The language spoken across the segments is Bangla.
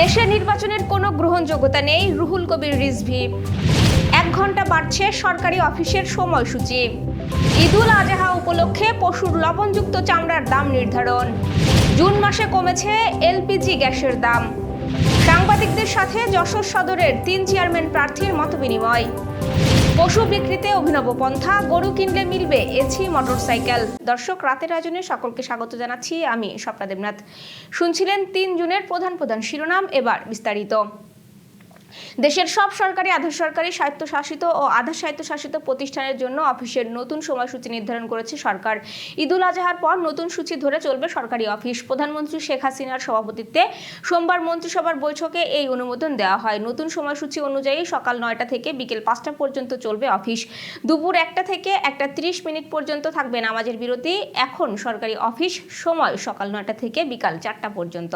দেশে নির্বাচনের কোনো গ্রহণযোগ্যতা নেই, রুহুল কবির রিজভি। এক ঘণ্টা বাড়ছে সরকারি অফিসের সময়সূচি। ঈদুল আজহা উপলক্ষে পশুর লবণযুক্ত চামড়ার দাম নির্ধারণ। জুন মাসে কমেছে এলপিজি গ্যাসের দাম। সাংবাদিকদের সাথে যশোর সদরের তিন চেয়ারম্যান প্রার্থীর মতবিনিময়। পশু বিক্রিতে অভিনব পন্থা, গরু কিনলে মিলবে এছি মোটরসাইকেল। দর্শক, রাতের আয়োজনে সকলকে স্বাগত জানাচ্ছি আমি স্বপ্না দেবনাথ। শুনছিলেন তিন জুনের প্রধান প্রধান শিরোনাম, এবার বিস্তারিত। দেশের সব সরকারি আধা সরকারি স্বায়ত্তশাসিত ও আধা স্বায়ত্তশাসিত প্রতিষ্ঠানের জন্য অফিসের নতুন সময়সূচি নির্ধারণ করেছে সরকার। ঈদুল আজহার পর নতুন সূচি ধরে চলবে সরকারি অফিস। প্রধানমন্ত্রী শেখ হাসিনার সভাপতিত্বে সোমবার মন্ত্রিসভার বৈঠকে এই অনুমোদন দেওয়া হয়। নতুন সময়সূচি অনুযায়ী সকাল নয়টা থেকে বিকেল পাঁচটা পর্যন্ত চলবে অফিস। দুপুর একটা থেকে একটা ত্রিশ মিনিট পর্যন্ত থাকবে নামাজের বিরতি। এখন সরকারি অফিস, সময় সকাল নয়টা থেকে বিকাল চারটা পর্যন্ত।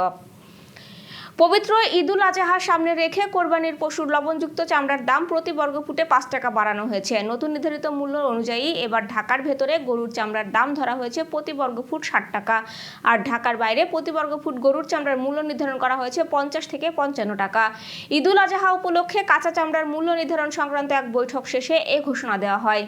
পবিত্র ঈদুল আজহা সামনে রেখে কোরবানির পশুর লবণযুক্ত চামড়ার দাম প্রতি বর্গফুটে পাঁচ টাকা বাড়ানো হয়েছে। নতুন নির্ধারিত মূল্য অনুযায়ী এবার ঢাকার ভেতরে গরুর চামড়ার দাম ধরা হয়েছে প্রতি বর্গফুট ষাট টাকা। আর ঢাকার বাইরে প্রতি বর্গফুট গরুর চামড়ার মূল্য নির্ধারণ করা হয়েছে পঞ্চাশ থেকে পঞ্চান্ন টাকা। ঈদুল আজহা উপলক্ষে কাঁচা চামড়ার মূল্য নির্ধারণ সংক্রান্ত এক বৈঠক শেষে এ ঘোষণা দেওয়া হয়।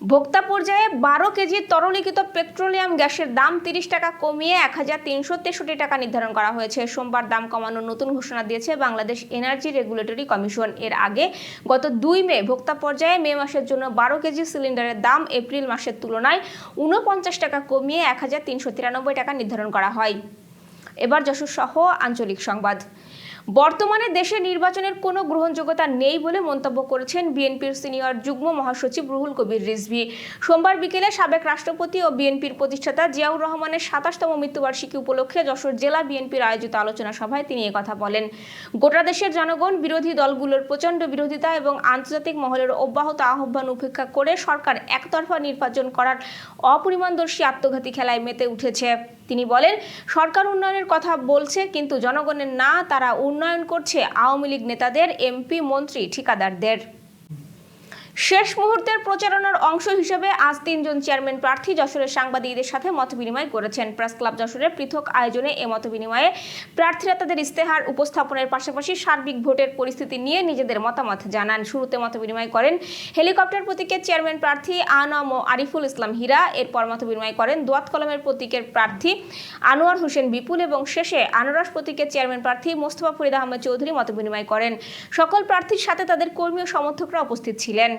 ভোক্তা পর্যায়ে বারো কেজি তরলীকৃত পেট্রোলিয়াম গ্যাসের দাম তিরিশ টাকা কমিয়ে এক হাজার তিনশো তেষট্টি টাকা নির্ধারণ করা হয়েছে। সোমবার দাম কমানোর নতুন ঘোষণা দিয়েছে বাংলাদেশ এনার্জি রেগুলেটরি কমিশন। এর আগে গত দুই মে ভোক্তা পর্যায়ে মে মাসের জন্য বারো কেজি সিলিন্ডারের দাম এপ্রিল মাসের তুলনায় ঊনপঞ্চাশ টাকা কমিয়ে এক হাজার তিনশো তিরানব্বই টাকা নির্ধারণ করা হয়। এবার যশোর সহ আঞ্চলিক সংবাদ। বর্তমানে দেশে নির্বাচনের কোনো গ্রহণযোগ্যতা নেই বলে মন্তব্য করেছেন বিএনপির সিনিয়র যুগ্ম মহাসচিব রুহুল কবির রিজভি। সোমবার বিকেলে সাবেক রাষ্ট্রপতি ও বিএনপির প্রতিষ্ঠাতা জিয়াউর রহমানের সাতাশতম মৃত্যুবার্ষিকী উপলক্ষে যশোর জেলা বিএনপির আয়োজিত আলোচনা সভায় তিনি কথা বলেন। গোটা দেশের জনগণ, বিরোধী দলগুলোর প্রচণ্ড বিরোধিতা এবং আন্তর্জাতিক মহলের অব্যাহত আহ্বান উপেক্ষা করে সরকার একতরফা নির্বাচন করার অপরিমাণদর্শী আত্মঘাতী খেলায় মেতে উঠেছে। তিনি বলেন, সরকার উন্নয়নের কথা বলছে, কিন্তু জনগণের না, তারা উন্নয়ন করছে আওয়ামী লীগ নেতাদের, এমপি, মন্ত্রী, ঠিকাদারদের। শেষ মুহূর্তের প্রচারণার অংশ হিসেবে আজ তিনজন চেয়ারম্যান প্রার্থী যশোরের সাংবাদিকদের সাথে মতবিনিময় করেছেন। প্রেস ক্লাব যশোরের পৃথক আয়োজনে এ মতবিনিময়ে প্রার্থীরা তাদের ইস্তেহার উপস্থাপনের পাশাপাশি সার্বিক ভোটের পরিস্থিতি নিয়ে নিজেদের মতামত জানান। শুরুতে মতবিনিময় করেন হেলিকপ্টার প্রতীকের চেয়ারম্যান প্রার্থী আনম ও আরিফুল ইসলাম হীরা। এরপর মতবিনিময় করেন দোয়াত কলমের প্রতীকের প্রার্থী আনোয়ার হোসেন বিপুল এবং শেষে আনারস প্রতীকের চেয়ারম্যান প্রার্থী মোস্তফা ফরিদ আহমেদ চৌধুরী মতবিনিময় করেন। সকল প্রার্থীর সাথে তাদের কর্মী ও সমর্থকরা উপস্থিত ছিলেন।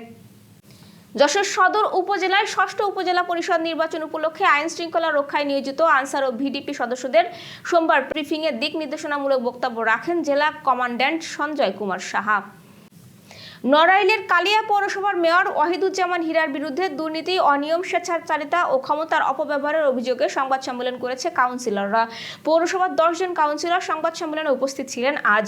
যশোর সদর উপজেলায় ষষ্ঠ উপজেলা পরিষদ নির্বাচন উপলক্ষে আইন শৃঙ্খলা রক্ষায় নিয়োজিত আনসার ও ভিডিপি সদস্যদের সোমবার ব্রিফিংয়ে দিক নির্দেশনামূলক বক্তব্য রাখেন জেলা কমান্ড্যান্ট সঞ্জয় কুমার সাহা। নড়াইলের কালিয়া পৌরসভার মেয়র ওয়াহিদুজ্জামান হীরার বিরুদ্ধে দুর্নীতি, অনিয়ম, স্বেচ্ছাচারিতা ও ক্ষমতার অপব্যবহারের অভিযোগে সংবাদ সম্মেলন করেছে কাউন্সিলররা। পৌরসভার দশজন কাউন্সিলর সংবাদ সম্মেলনে উপস্থিত ছিলেন আজ।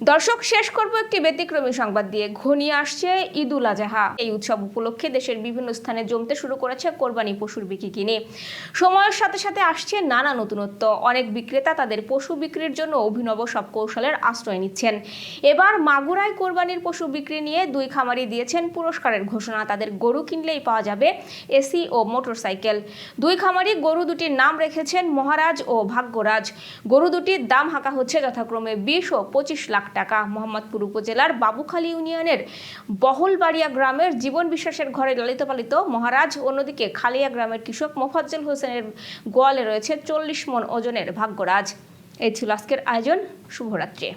দর্শক, শেষ করব একটি ব্যতিক্রমী সংবাদ দিয়ে। ঘনিয়ে আসছে ঈদুল আজহা। এই উৎসব উপলক্ষে দেশের বিভিন্ন স্থানে জমতে শুরু করেছে কোরবানি পশুর বিক্রি কিনে। সময়ের সাথে সাথে আসছে নানা নতুনত্ব। অনেক বিক্রেতা তাদের পশু বিক্রির জন্য অভিনব সব কৌশলের আশ্রয় নিচ্ছেন। এবার মাগুরায় কোরবানির পশু বিক্রি নিয়ে দুই খামারি দিয়েছেন পুরস্কারের ঘোষণা। তাদের গরু কিনলেই পাওয়া যাবে এসি ও মোটরসাইকেল। দুই খামারি গরু দুটির নাম রেখেছেন মহারাজ ও ভাগ্যরাজ। গরু দুটির দাম হাঁকা হচ্ছে যথাক্রমে বিশ ও পঁচিশ লাখ টাকা মোহাম্মদপুর উপজেলার বাবুখালী ইউনিয়নের বহলবাড়িয়া গ্রামের জীবন বিশ্বাসের ঘরে লালিত পালিত মহারাজ, অন্যদিকে খালিয়া গ্রামের কৃষক মোফাজ্জল হোসেনের গোয়ালে রয়েছে চল্লিশ মন ওজনের ভাগ্যরাজ। এই ছিল আজকের আয়োজন। শুভরাত্রি।